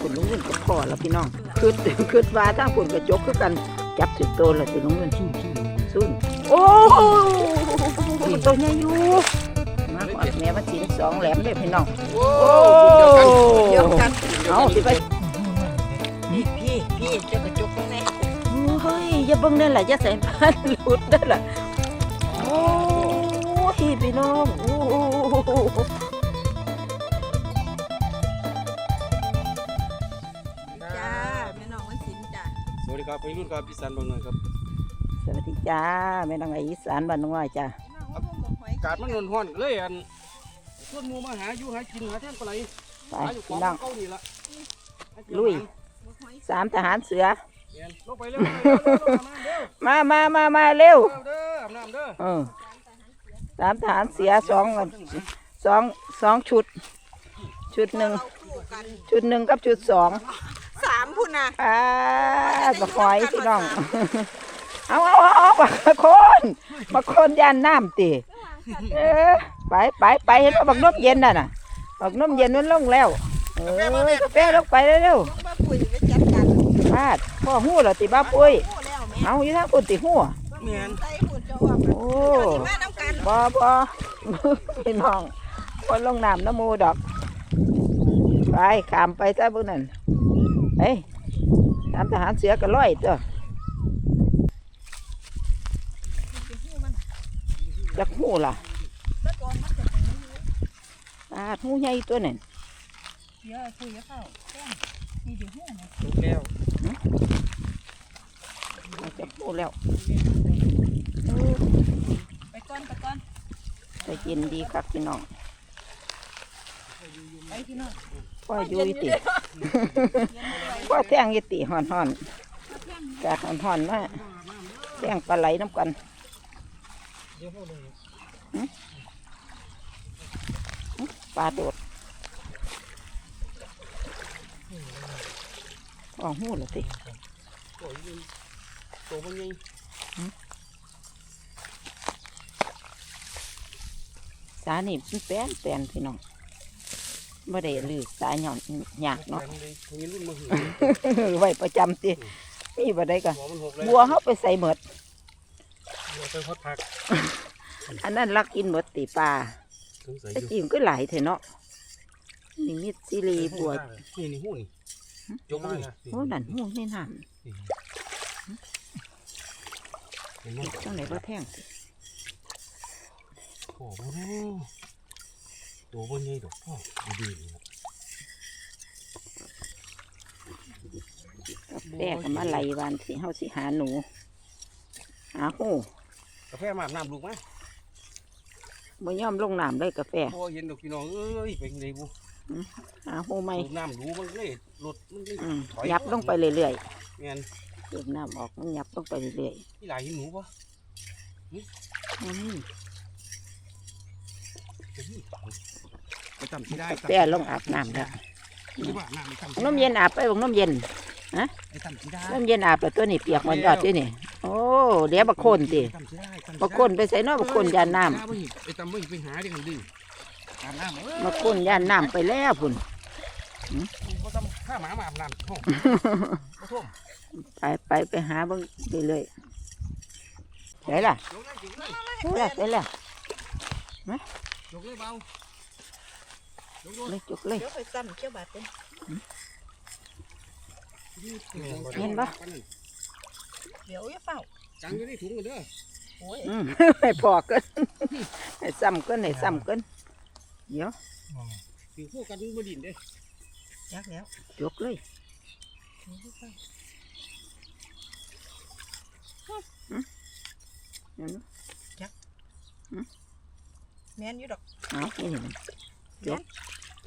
คุณลุงเงินกับพ่อแล้วพี่น้องคือคือว่าทางคุณกระจกคือกันจับจุดโตแล้วสิลุงเงินที่ที่ซุนโอ้ยตัวใหญ่อยู่มาขอดแม่มาสินสองแหลมเลยพี่น้องโอ้โอ้เดียวกันเอาสิไปพี่พี่พี่เจ้ากระจกตรงไหนเฮ้ยอย่าเบิ่งนั่นแหละอย่าใส่พันหลุดนั่นแหละโอ้ยพี่น้องโอ้ ครับพี่รุ่นครับพี่สันบางหน่อยครับสวัสดีจ้าแม่น้องไออีสานบ้านน้องอ้อยจ้าน้องว่าผมบอกหอยอากาศมันร้อนร้อนๆเลยอันส่วนหมูมาหาอยู่หากินหาแท่นปลาไหลไปหาอยู่ขอพี่งน้อง เก้านี่ละลุยบอกหอยสามทหารเสือ เรียนลงไปเร็วเร็วเร็วเร็วเร็วมามามามาเร็วเด้ออาบน้ำเด้อเออสามทหารเสือสองสองสองชุด ชุดหนึ่งเราคู่กันชุดหนึ่งกับชุดสอง สามพุ่นน่ะอ่าบักหอยพี่น้อง เอาเอาเอาเอาบักคนบักคนยานน้ำตีเออไปไปไปเห็นว่าบักนมเย็นน่ะน่ะบักนมเย็นมันลงแล้ว เออกาแฟลงไปเร็วต้องมาปุ๋ยไปจัดการๆพาดพ่อหู้เหรอติบ้าปุ้ยคู่แล้วแม่เอาอยู่ทางคนติหู้เมียนใส่หุ่นเจ้าว่าโอ้แม่น้ำกันบอบอพี่น้องคนลงน้ำน้ำมูดอก ไปขามไปซะพวกนั้น เฮ้ยตามทหารเสือก็ร้อยตัวจักหูล่ะแล้วก่อนมันจะตาดหูใหญ่ตัวนั่นเยอะคุยกับเขาแก้มนี่เดี๋ยวหูนะถูกแล้วเอาจักหูแล้วไปก่อนไปก่อนไปกินดีครับพี่น้องไปพี่น้อง พ่ออยู่อีติพ่อแท่งอีติห่อนห่อนๆกาดห่อนห่อนมาแท่งปลาไหลน้ำกันปลาโดดออกหูแล้วติโอ้ยโตมันยังสานี่มันแป้นแป้นพี่น้อง บ่ได้ลือสาหย่อนยากเนาะแรงเลยมีรุ่นมาหือไว้ประจำติมีบ่ได้ก็หัวมันหกเลยบัวเฮาไปใส่หมดบัวไปพดผักอันนั้นลักกินหมดติปลาสงสัยแต่อยู่จริงก็หลายเถอะเนาะนี่มีซีรีบัวนี่นี่หูนี่จกเลยโอ้นั่นหูในน้เห็นไหมำจังไหนบ่แท่งติโอ้โห ตัวบนใหญ่ดอกพ่อดีๆนี่นะกาแฟก็มาไหลวานสิเฮาสิหาหนู หาหูกาแฟมาอาบน้ำลูกไหมบ่ยอมลงน้ำเลยกาแฟพอเห็นดอกพี่น้องเอ้ยเป็นไงบุหาหูใหม่สูบน้ำรู้มันเลยรถมันเลยอืมยับลงไปเรื่อยเงี้ยๆสูบน้ำออกมันยับลงไปเรื่อยที่หลายเห็นหนูปะๆอืม ไปจำที่ได้กาแฟลงอาบน้ำแล้วที่ว่าน้ำไปจำบักน้ำเย็นอาบไปบักน้ำเย็นไปจำที่ได้น้ำเย็นอาบแล้วตัวนี้เปียกมันยอดที่นี่โอ้เดี๋ยวบักโคนติจำที่ได้จำที่ได้บักโคนไปใส่เนอกบักโคนยานน้ไปจำไม่ไปหาเด็กมันดื้ออาบน้ำเอ้ยำบักโคนยานน้ำไปแล้วพุ่นก็ต้องข้าหมามาอาบน้ำห้องกระท่อมไปไปไปหาเบิ่งเรื่อยๆไหนล่ะยกเลยยกเลยไหนล่ะไหนล่ะยกเลยเบาเลยจุกเลยเดี๋ยวไปซ้ำเชี่ยวบาดเป็นเห็นปะเดี๋ยวอย่าเฝ้าจังอยู่ใน ถุงกันเด้อโอ้ยอืมให้พอเกินให้ซ้ำเกินให้ซ้ำเกินเดี๋ยวถือคู่กันมาดินเด้ยัก แล้วจุกเลยเดี๋ยวนะแม่นอยู่ดอกเอานี่มันจุก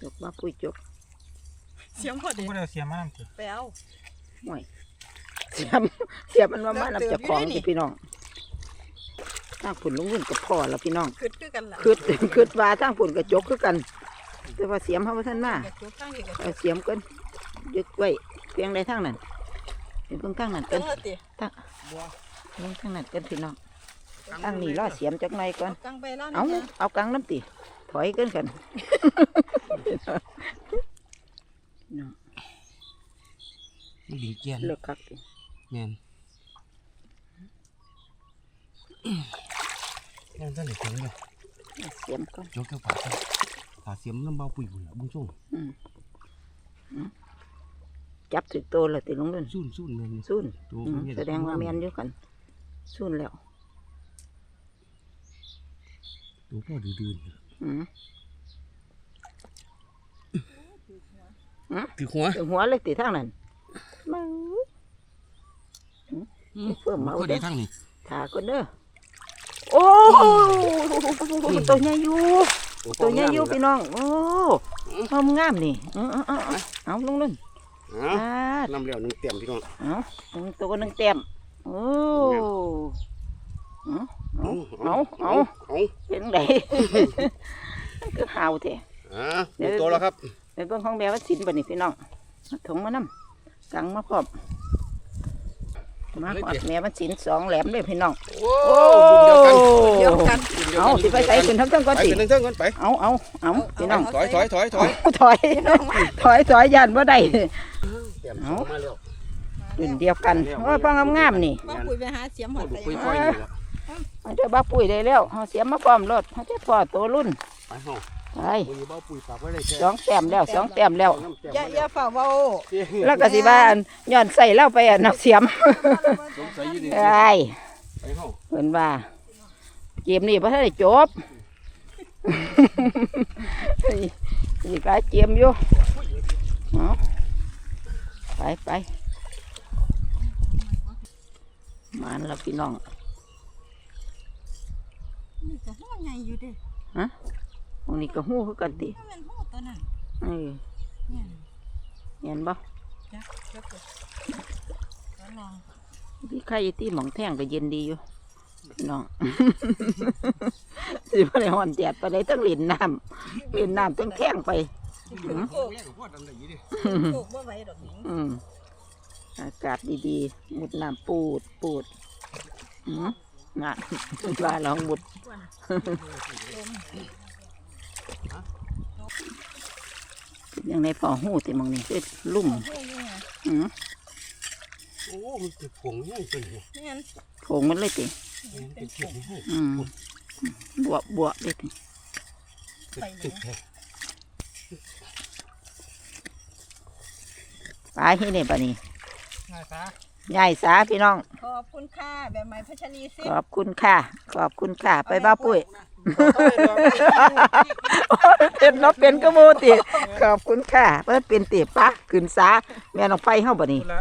จุกมาปุ้ยจุกเสียงพอดีไม่ได้เสียมากไปเอา ห่วยเสียมเสียมันว่ามานับจากของที่พี่น้องทางผุนลุงเงินกับพ่อแล้วพี่น้องขึ้นคือกันล่ะคืดคืดว่าทางผุนกระจกคือกัน แต่ว่าเสียมเขาบ่ท่านมากระจกข้างนี้กระจเอากเสียมกันยึดไว้เพียงใดทางนั้นเป็นเพิ่งทางนั้นเอกันอติบัว เพียงทางนั้นกันพี่น้อง ทางนี้ล่อเสียมจักหน่อยก่อนเอากังไปแล้วเอานะเอากลางน้ำตีถอยกันกันน้องมันดิงแกนเลิกคักติแม่นแม่นท่านไหนถึงเนี่ยเสียมก่อน ยกแก้วปากกันปากเสียมน้ำเบาปุ๋ยบุญละบุญส่งจับถึกโตแล้วติลงเล่นซุ่นซุ่นแม่นซุ่นตัวอืมเมียแสดงว่าแมนอยู่กันซุ่นแล้ว ตัวพ่อดื้อๆนี่อืมถือหัวถึงหัวเลยติทางนั้นมึงเพิ่มเอาก็เด้ดีทั้งนี้ขาก็เด้อโอ้ตัวใหญ่อยู่ตัวใหญ่อยู่พี่น้อง โอ้ชมงามนี่เอาเอาเอาเอาเอาลงเล่นอะอ่าน้ำเหลวหนึ่งเต็มพี่น้องเอาหนึ่งตัวหนึ่งเต็มโอ้ เอาเอาเอาเอาเป็นไงก็หาวเถอะอะหนึ่งตัวแล้วครับเป็นเบิ่งของแม่ว่าสินบ่นี่พี่น้องเอาถุงมานำกังมาพร้อมมาหอดแม่ว่าสินสองแหลมเลยพี่น้อง โอ้บุญเดียวกันเดียวกันเอาสิไปใส่ขึ้นทั้งทั้งก่อนไปสิขึ้นทั้งๆก่อนไป เอาเอาเอาพี่น้อง ถอยถอยถอยถอยถอยถอยถอยยันว่าได้เต็มเอามาแล้วรุ่นเดียวกันโอ้ยพ่องามๆนี่บ้าปุ๋ยไปหาเสียมหอพ่อดดูใส่คุยพ่อยนี่แหละ มันจะบ้าปุ๋ยได้แล้วเอาเสียมาพร้อมรถเขาจะพอตัวรุ่นไปห้องไปวันนี้เบ้าปุ๋ยฝากไว้เลยแค่สองแต้มแล้วสองแต้มแล้วน้ำเต็มอย่าอย่าฝ่าเบาแล้วก็สิบ้านย้อนใส่เล่าไปอะนักเสียมสงสัยอยู่ดีไอ้ไปห้องเพิ่นว่าเกมนี้พระท่านได้จบอีกหลายเกมอยู่เอาไปไปมานแล้วพี่น้อง นี่จะห้อใหญ่อยู่เด้ตรงนี้ก็หู้คือกันติถ้ามันห้อตัวนั้นเออเนี่ยเห็นบ่จ้ะแล้วก็แล้วลองพี่ไข่ที่หมองแท่งก็เย็นดีอยู่พี่น้องสิบ่ได้ฮ้อนแดดไปได้ทั้งเล่นน้ำเล่นน้ำทั้งแท่งไปแม่กับพ่อทำได้ยี่ดิปลูกบ่ไหวดอกหญิงอืมอากาศดีๆมุดน้ำปูดปูดอืม น่ะว่าลองมุดยังในพอหูติมองนี่คือลุ่มเฮ้ยนี่ไงอืมโอ้ มันติดผงแห้งเป็นเนี่ยนี่งั้นโผงมันเลยติมันเป็นเก็บให้อืมบวบบวบเลยติเป็นติดแท้ปลาที่นี่ปะนี่ง่ายซะ ใหญ่สาพี่น้อง ขอบคุณค่ะแบบใหม่พัชรีสิขอบคุณค่ะ ขอบคุณค่ะ ไปบ้าปุ้ยเป็นเนาะเป็นกระโมติขอบคุณค่ะเพิ่นเป็นติปะขึ้นสาแม่น้องไฟเฮาบ่นี่ละ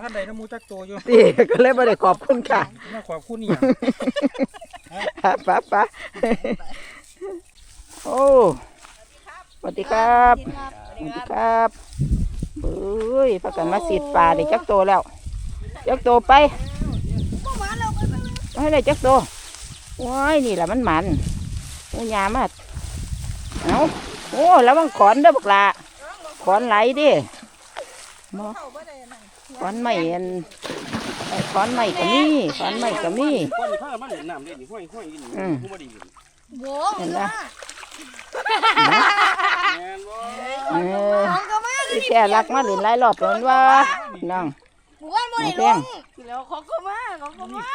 ท่านใดน้ำมูจักโตอยู่ติก็เลยบ่ได้ขอบคุณค่ะมาขอบคุณนี่ปะปะโอ้สวัสดีครับสวัสดีครับ เอ้ยพากันมาสีดปลาได้จักโตแล้ว จักโตไปให้ได้จักโตว้ายนี่แหละมันหมันโอ้ยามาเอาโอ้แล้วมันขอนเด้อบักละขอนไหลเดิมอเข้าบ่ได้นั่นขอนใหม่อันไอ้ขอนใหม่ก็มีขอนใหม่ก็มีก้อนผ้ามันเล่นน้ำเล่นนี่ห้อยห้อยกินอืมผู้บดีโว้เห็นไหมแม่นบ่เออที่ แท้รักมาหรือหลายรอบแล้วว่าน้องหมู่บ้านบ่ได้แป้งแล้วเขาก็มาเขาก็มา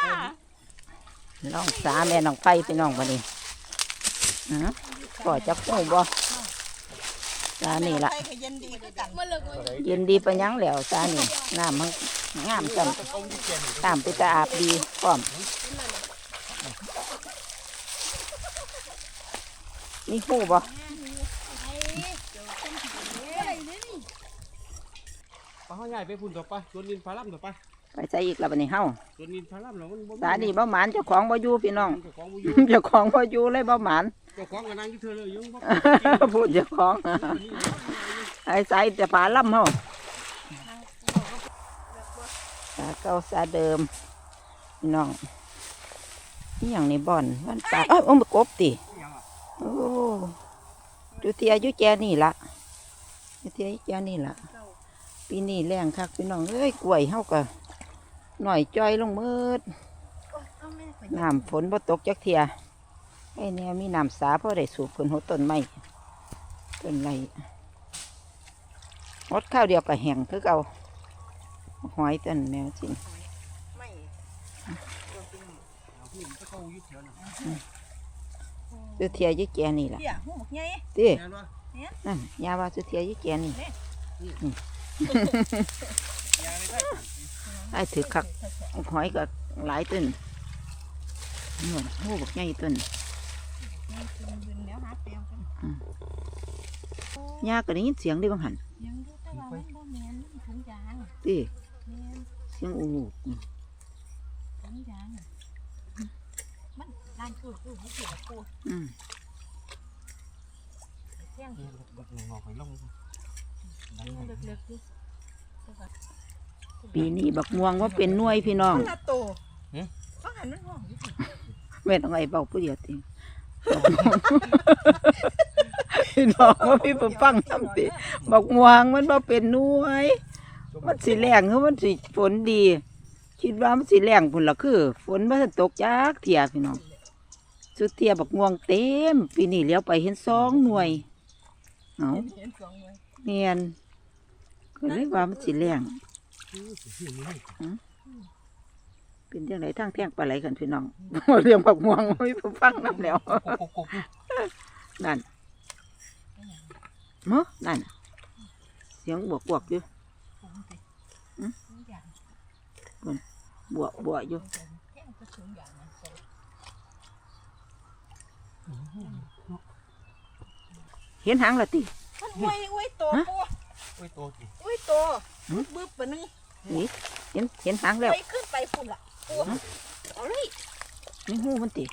น้องสาแม่น้องไฟพี่น้องบัดนี้ฮะก่อจักหูบ่สานี่ละใครก็เย็นดีคือกันมาเลยเย็นดีไปะยังแล้วสานี่น้ำมันงามจังตามไปตาอาบดีพร้อมนี่หูบ่ ปลาห้อยใหญ่ไปพุ่นต่อไปสวนนินพาล่ำต่อไปไปใส่อีกแล้วบัดนี้เฮาสวนนินพาล่ำเรามันบ่สานี่บ่หมานเจ้าของบ่อยู่พี่น้อง เจ้าของบ่อยู่เจ้าของบ่อยู่เลยบ่หมานเจ้าของก็นั่งอยู่เธอเลยยังบ่พูดเจ้าของไอ้ใส่แต่ปลาล่ำเฮาสาเก่าสาเดิมพี่น้องนี่อย่างนี้บ่อนวันปลาเอ้ยเอามากบติโอ้ดูเทียอยู่แจนี่ละดูเทียอยู่แจนี่ละ ปีนี้แรงคักพี่น้องเอ้ยกล้วยเฮาก็หน่อยจ้อยลงมืดน้ำฝนบ่ตกจักเทียไอ้เนี่ยมีน้ำสาพอได้สูบผลหัวต้นไม้ต้นไรหดข้าวเดียวก็แห้งคือเก่าหอยต้นแมวจริงไม่พี่มันก็เข้าอยู่แถวนั้นซื้อเทียยี่แกนี่ล่ะเดี๋ยวหูหมกใหญ่ติแม่นบ่นั่นยาว่าซื้อเทียยี่แกนี่ยา ไม่ได้ไอ้ถือคักหอยก็หลายต้นนี่นหูบักใหญ่ต้นนี่คือดึงแล้วหาเปลวกันยาก็ได้ยินเสียงได้บางหันยังดูแต่ว่ามันบ่แม่นมันถุงยางติแม่นเสียงอูลูกถุงยางมันลานคือคือมันสิปูอืมเที่ยงบักหนอกไปลง เล็กๆอยู่ปีนี้บักม่วงว่าเป็นหน่วยพี่น้องมันละโตเขาหันมันห้องอยู่สิแม่ต้องไอ้เบาผู้เดียวติพี่น้องว่าพี่ผมฟังทำติบักม่วงมันบ่เป็นหน่วย มันสิแรงคือมันสิฝนดี คิดว่ามันสิแรงพุ่นละคือ ฝนมันตกจักเทียพี่น้องสุดเทียบักม่วงเต็มปีนี้เลี้ยวไปเห็นสองหน่วยเอา เห็นสองเลยเนียนก็เลยว่ามันสิแรงเป็นจังไดทางแท่งปลาไหลกันพี่น้อง เรื่องบักม่วงไม่ผมฟังน้ำแล้วกุ๊กกุ๊กกุ๊กนั่นเนาะนั่นเสียงบวกบวกๆอยู่ถุงสิหืมถุงยางบวกบวกอยู่แท่งก็ถุงยางนะใส่เห็นหางละติ มันอวยอวยโตฮะปูโอ้ยโตจิอวยโตบึ้บปะนึงนี่เห็นเห็นหางแล้วไปขึ้นไปพุ่นละปูเอาเลยนี่หูมันติ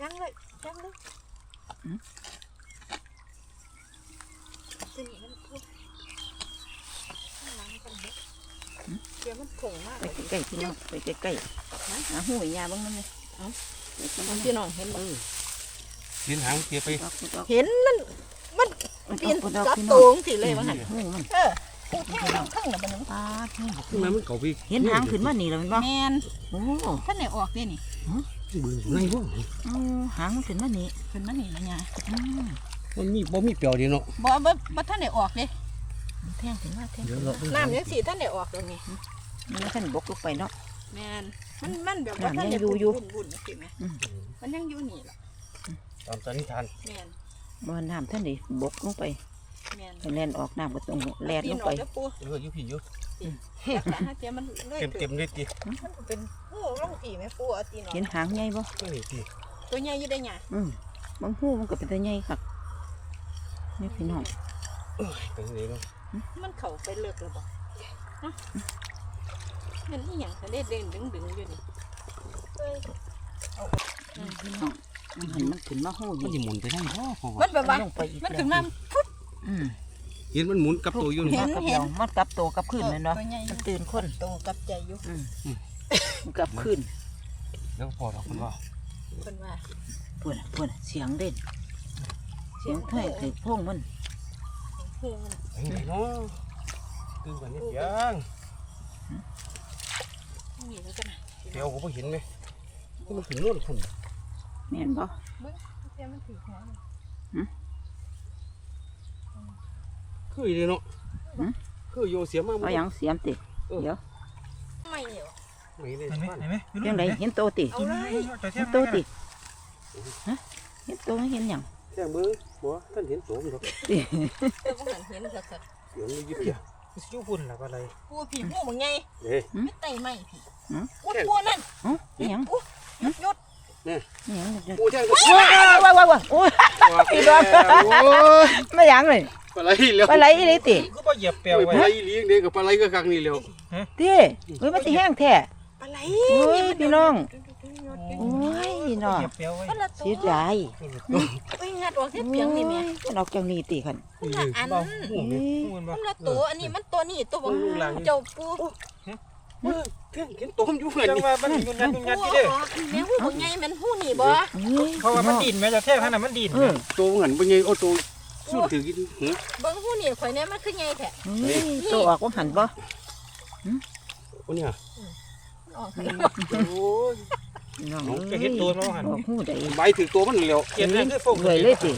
จังเลยจังเลยหืมจะหนีมันพูดข้างหลังกันเด้อเดี๋ยวมันผงมากไปเลยใกล้ๆพี่น้องไปใกล้ๆหาหูยาบ้างนั่นเลยพี่น้องเห็นบ่เห็นหางเทียไปดอกดอกเห็นมันมันมัน เปลี่ยนดอกกับพี่โตน้องงสิเลยว่าหั่นหูมันเออปูแท่งลงข้างน่ะมันนึงปาดหูทำไมมันเก่าพี่เห็นหางขึ้นมานี่แล้วมันบ่แมนโอ้ท่านไหนออกเด้นี่เบื่อในบ่เอาหางมันขึ้นมานี่ขึ้นมานี่ละยาอืมมันมีบ่มีเปลียวดีเนาะบ่บ่บ่ท่านไหนออกเด้แท่งขึ้นมาแท่งเดี๋ยวเราน้ำยังสิท่านไหนออกตรงนี้มันท่านบกลงไปเนาะแมนมันมันแบบว่าน้ำท่านยัไหนงอยู่อยู่บุญๆสิแม่อืมมันยังอยู่นี่ล่ะตามสันนิษฐานแมน บ่น้ำท่านนี่บกลงไปแมนไปแล่นออกน้ำก็ต้องแล่นปีลนงอไปอกเด้อปูเอออยู่พี่อยู่แต่ขาหาเจ้ามันเลยเต็มเต็มเลยติมันเป็นหูลงผีแม่ปูเอาตีนออกเห็นหางใหญ่บ่ก็นี่ติตัวใหญ่อยู่ได้หยาอืมบางหูมันก็เป็นตัวใหญ่คักนี่พี่น้องไปเลยเนาะมันเข้าไปเลิกแล้วบ่ฮะมันอีหยังคะเด้เด้งดึงๆอยู่นี่เอ้ยนี่พี่น้อง มันเห็นมันขึ้นมาหูมันนี่สิหมุนไปได้บ่พอมันแบบว่าลงไปอีกมันแล้วขึ้นมาพุดอืมเห็นมันหมุนกับตัวอยู่เห็นี่นมันกลับเดียวมันกลับโตกลับขึ้นเลยเนาะตัวใหญ่มันตื่นคนโตกับใจอยู่มันกลับขึ้นแล้วพอดอกมันว่าเพิ่นว่าพูดน่ะพูดน่ะเสียงเด่นเสียงถ้อยถือพงมันเพิ่นมันไปไหนเนาะตื่นกว่านี้ยังนี่แล้วกันนะเดี๋ยวก็บ่เห็นไหมมันถึงโน่นพุ่น แม่นบ่เจ้ามันถือหัวมันคืออยู่เนาะคืออยู่เสียมาเอาหยังเสียมติเดี๋ยวไม่เหนียวไม่ได้เห็นไหมบ้านเห็นไหมเรื่องใดเห็นโตติเอาเลยตัวเทีเห็ยนมโตติฮะเห็นโตไม่เห็นหยังแค่มือบ่ท่านเห็นโสมดอกติเจ้าบ่หันเห็นสักเดี๋ยวมันอยู่เพียชูพุ่นแล้วก็อะไรๆปูผีหูบ่ไงเอ้ยไม่ไต่ไม้ผีปูปูนั่นเอ้าอิหยังหยุด อิหยังเดี๋ยวปูแท่งก็ว้าวว้าวว้าวโอ้ยพี่ดอนโอ้ยไม่หยังเลยปลาไหลแล้วปลาไหลอีหลีติก็บ่เหยียบเปลวปไว้ลาไหลเลี้ยงเด็กกับปลาไหลก็คักนี่แล้วติเฮ้ยมันสิแห้งแท้ปลาไหลโอ้ยพี่น้องโอ้โอ้ยพี่น้องเหยียบเปลวไว้มันละตัเสียวดายเอ้ยงัดออกแค่เพียงนี่แม่มันออกจากนี่ติคันมันละอันเบาเอ้ยหูมันบ่มันละตัวอันนี้มันตัวนี้ตัวบ่เจ้าปู แท่งเห็นต้มอยู่เหมือนจังนี่ว่ามันยุ่งยันยุ่งยันปูที่เด้อออกแม่หูบ่ไงมันหูนี่บ่เอ้ยเพราะว่ามันดินแม่จะแท้ข้างนั้นมันดินเออตัวเหมือนเป็นไงโอ้ตัวสุดถือกินหือเบิ่งหูนี่ข่อยเนี่ยมันคือไงแท้เฮ้ยตัวออกว่าหันบ่โอ้เนี่ยออกโอ้ยพี่น้องจะเห็นตัวมันหันออกหูได้ใบถือตัวมันแล้วเก็บเลยคือฟงรวยเลยติ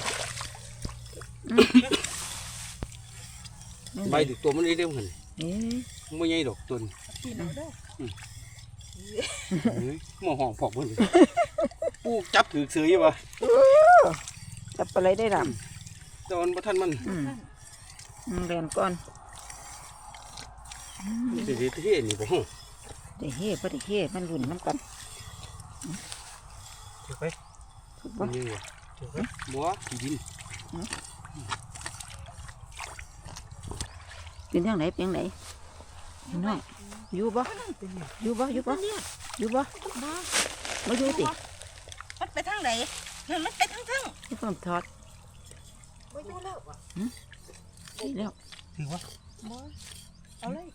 ใบถือตัวมันได้เร็วเหมือนเอ้ยบ่ใหญ่ดอกต้น กินเอาเด้อเฮ้ยมาห้องพอกเบิ่งเลยปูจับถือเสืออยู่บ่จับอะไรได้ล่ะแต่มันบ่ทันมันอืมอืมเรียนก่อนสิได้เฮ็ดนี่บ่ฮู้ได้เฮ่บ่ได้เฮ่มันรุ่นน้ำกันถือไปถูกมัปะนยังวะถือไปบ่ขี้ดินเป็นทางไหนเป็นทางไหนพี่น้อง อยู่บ่อยู่บ่อยู่บ่อยู่บ่มาอยู่ติมันไปทางไหนนั่นมันไปทางทางที่ผมถอดบ่อยู่แล้วนี่แล้วถือว่าบ่เอาเลย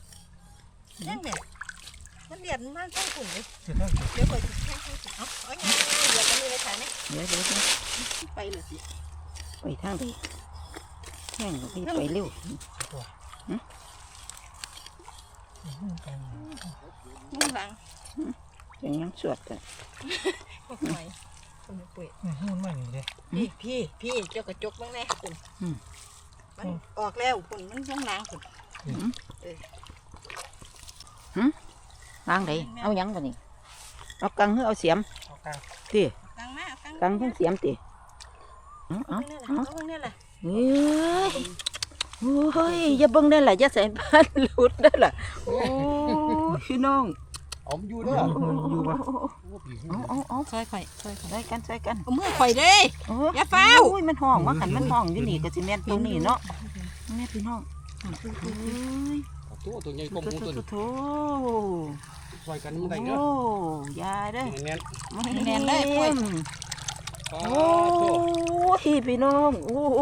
ยังแม่มันเรียนมาทางคุณเลยถือได้เดี๋ยวไปสิแค่ให้สิเอาเอาอย่างนี้เดี๋ยวก็มีในฐานนี้เดี๋ยวเดี๋ยวเดี๋ยวไปเลยสิไปทางใดแห้งก็ไปไปเร็ว มุ่งหลังอย่างยังสวดกันก็หอยคนป่วยมันไม่มีเลยพี่พี่พี่เจ้ากระจกบ้างแน่คุณอืมมันออกแล้วคุณมันมุ่งหลังคุณทางใดเอายังบ่นี่เอากังหรือเอาเสียมเอากลางติกลางมาเอากลางกังเพิ่งเสียมติเอาเอาเอาเอานี่แหละเฮ้ย โอ้ยอย่าเบิ่งได้ล่ะอย่าใส่พันหลุดได้ล่ะโอ้ยพี่น้องเอามันอยู่เด้ออยู่ปะเอาเอาเอาช่วยข่อยช่วยข่อยใส่กันใส่กันเอามือข่อยเด้โอ้ยอย่าเฝ้าโอ้ยมันห้องว่าขันมันห้องอยู่นี่ก็สิแม่นตรงนี้เนาะแม่พี่น้องโอ้ยเอาตัวตัวใหญ่กโถว่าหมูโถตัวโถนี้โถซอยกันมันได้เด้อโอ้ยาเด้อแน่นมันแน่นเลยๆ โปาอ้โตยพี่น้องโอ้โห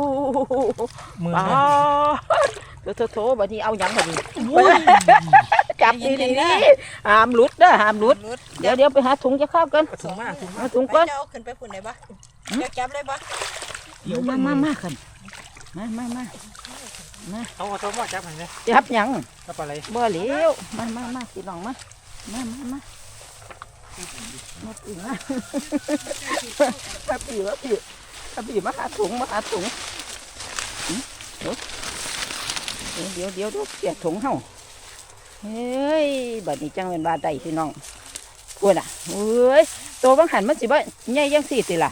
มือป้านะโถโถโถบัดนี้เอาหยังบัดนี้จับดีดีๆห้ามหลุดเด้อห้ามหลุดรุด เดี๋ยวเดี๋ยวไปหาถุงจะเข้ากันถุงมากถุงเอาถุงก่อนเจ้าขึ้นไปพุ่นได้ปะเดี๋ยวจับได้ปะมามามากันมามามาเอาเอาตัวมาจับมันเลยจับหยังจับอะไรบ่เหลวมามามาพี่น้องมามามามา มาปีมามาปีมาปีมาปีมาหาถุงมาหาถุงหืมเดี๋ยวเดี๋ยวเดี๋ยวเดี๋ยวเสียถุงเฮาเฮ้ยบัดนี้จังเป็นบาได้พี่น้องพูดอะเอ้ยตัวบางหันมันสิบ่ใหญ่ยังสี่สิล่ะ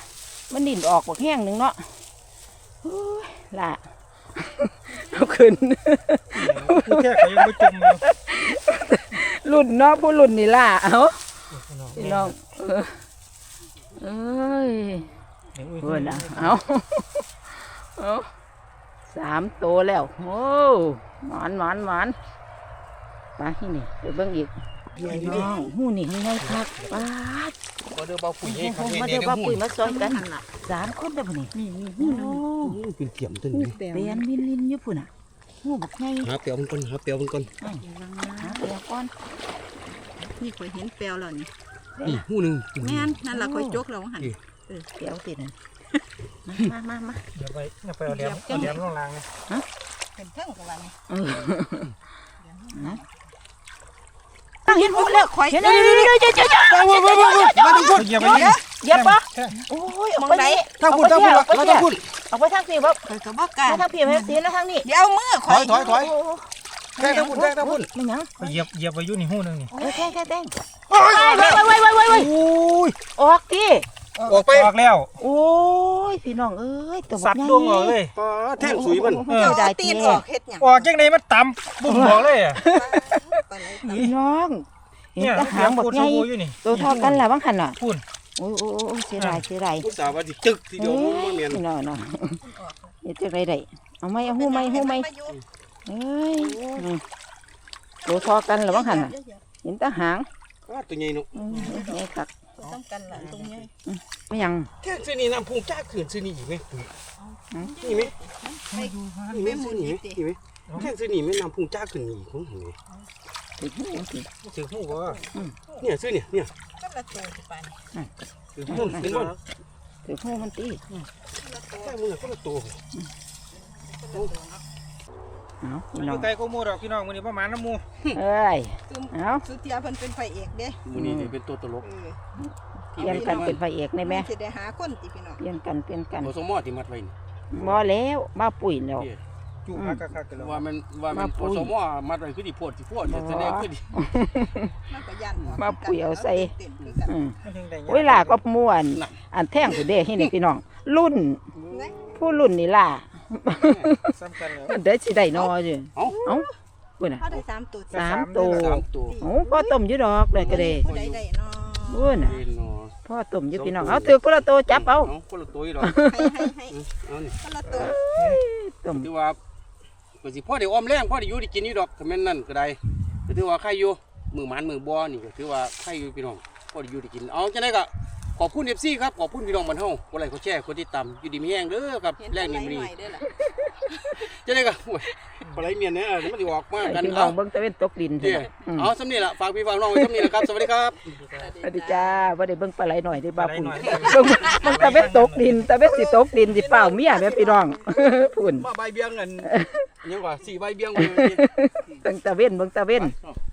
มันดิ่นออกบักแห้งหนึ่งเนาะโอ้ยล่ะเอาขึ้นผู้แค่เขายังไม่จมอยู่รุ่นเนาะผู้รุ่นนี่ล่ะ เอา พี่พี่น้องเออเอ้ยเพื่อนอะเอาเอาสามตัวแล้ว โอ้หมานหมานหมานไปที่นี่เดี๋ยวเบิ่งอีกพี่น้องหูนี่ให้ไงคักป้าดบ่เด้อเบาปุ๋ยโอ้ให้โหเขาเฮ็ดมาเด้เดี๋ยวอว่าหูปุ๋ยมาซอยกันสามคนได้อบ่นี่นี่นี่โอ้เป็นเทียมตัวนี้เปลี่ยนลินลินอยู่พุ่นอะหูบักไงหาเปียวมันก่อนหาเปียวมันก่อนหาเปลี่ยนก่อน นี่ข่อยเห็นแปลวแล้วนี่นี่หูหนึงแม่นนั่นล่ะข่อยจกแล้วหันเออเปลี่ยวติดนั่นมามามาเดี๋ยวไปเดี๋ยวไปเอาแหลมเอาแหลมลงล่างเลยเป็นเพิ่งกับว่านี่เออนะเห็นหมดแล้วเห็นเดี๋ยวเดี๋ยวเดี๋ยวเดี๋ยวเดี๋ยวเดี๋ยวเดี๋ยวเดี๋ยวเดี๋ยวเดี๋ยวมาทุกคนเหยียบไปนี่เหยียบปะแค่โอ้ยออกไปไหนทางพุ่นทางพุ่นมาทางพุ่นออกไปทางพี่บ่ข่อยก็บ่กล้ามาทางพี่ไหมสีนะทางนี้เดี๋ยวเอามือถข่ออยยถอยถอย แค่ทางพุ่นแค่ทางพุ่นไม่หยังไปเหยียบเหยียบไปอยู่นี่หูหนึงนี่เออแค่แค่แต้งไว้ไว้ไว้ไว้ไว้ไว้โอ้ยออกดิออกไปออกแล้วโอ้ยพี่น้องเอ้ยตัวสัตว์ดวงออกเลยปาแท่งสุยมันเออเจ้าได้เอาตีทีนออกเฮ็ดหยังออกจังไดมันต่ำบุ่มบอกเลยอะไปเลยพี่น้องเห็นเนี่ยตะหางบอกพูดไงโชว์อยู่นี่ตัวเท่ากันแหละบ้างหันน่ะพูดโอ้ยโอ้ยโอ้ยเสียดายเสียดายอุตส่าห์ว่าสิจึกทีเดียวมันบ่แม่นพี่น้องเนาะเฮ็ดจังไดได้เอาไหมเอาหูไหมหูไหมอยู่ เอ้ยอืมตัวเทอกันแหละบ้างหันน่ะเห็นตะหางอ้าตัวใหญ่เนาะอืมนี่คักต้องกันล่ะตรงนี้ไม่หยังแท่งซื้อนี่น้ำพุงจ้าขืนซื้อนี่อีกไหมปุ๋ยนี่ไหมนี่ไหมซื้อนี่ไหมนี่ไหมแท่งซื้อนี่ไหมน้ำพุงจ้าขืนนี่ของเห็นไหมติดหูติถือหูว่าเนี่ยซื้อเนี่ยเนี่ยก็ละตัวสิปานคือมันเป็นว่าติดหูมันตีแท่งมันก็ละตัว เอาพี่อน้องยู่ไกลก็มูดอกพี่น้องมื้อนี้ประมาณน้ำมูเอ้ย ซุมเอาสุเทียเพิ่นเป็นพระเอกเด้วันนี้เป็นตัวตลกเออเปลี่ยนกันเป็นพระเอกได้ไหมสิได้หาคนติพี่น้องเปลี่ยนกันเปลี่ยนกันตัวสมอที่มัดไว้นี่บ่แล้วบ้าปุ๋ยแล้วเจุกคักคักๆกันแล้วว่ามันว่ามันพอสมอมัดไว้คือดิโพดสิโพดจะแสดงคือดิมันก็ยันมาปุ๋ยเอาใส่ เต้นคือกันอืมมันถึงได้เวลาก็ม่วน อันแท่งผู้เด้ที่นี่พี่น้อง รุ่น ผู้รุ่นนี่ล่ะ ซ้ำกันแล้วมันได้สิได้นออยู่เอ้าเอ้าเพิ่นน่ะ เขาได้สามตัวสามตัว สามตัวโอ้พ่อต้มอยู่ดอกเลยก็ได้ผู้ใดได้เนาะเพิ่นน่ะเล่นเนาะพ่อต้มอยู่พี่น้องเอาถือคนละตัวจับเอาคนละตัวอีดอกให้ให้ให้เอานี่คนละตัวต้มถือว่าก็สิพ่อได้ออมแรงพ่อได้อยู่ได้กินนี่ดอกก็แม่นนั่นก็ได้ก็ถือว่าใครอยู่มือหมันมือบ่นี่ก็ถือว่าใครอยู่พี่น้องพ่อได้อยู่ได้กินเอาจังได๋ก็ ขอบคุณ FC ครับขอบคุณพี่น้องบ้านเฮากดไลค์กดแชร์กดติดตามอยู่ดีมีแห้งเด้อครับเห็นแรแต่งไหลนี่มื้อหนี้น่อยเด้อล่ะจังได๋ก็โอ้ยปลาไหลเมียนเนี่ยเออมันสิออกมากันพี่น้อเอางเบิ่งตะเวนตกดินเด้ออืมเอาสำนี้ล่ะฝากพี่ฝากน้องไว้สำนี้ล่ะครับสวัสดีครับสวัสดีจ้าบ่ได้เบิ่งปลาไหลหน่อยได้บ่าวพุ่นเบิ่งเบิ่งตะเวนตกดินตะเวนสิตกดินสิเปล่าเมียแม่พี่น้องพุ่นมาใบเบี้ยงกันยังว่าสี่ใบเบี้ยงเลยตั้งตะเวนเบิ่งตะเวนไป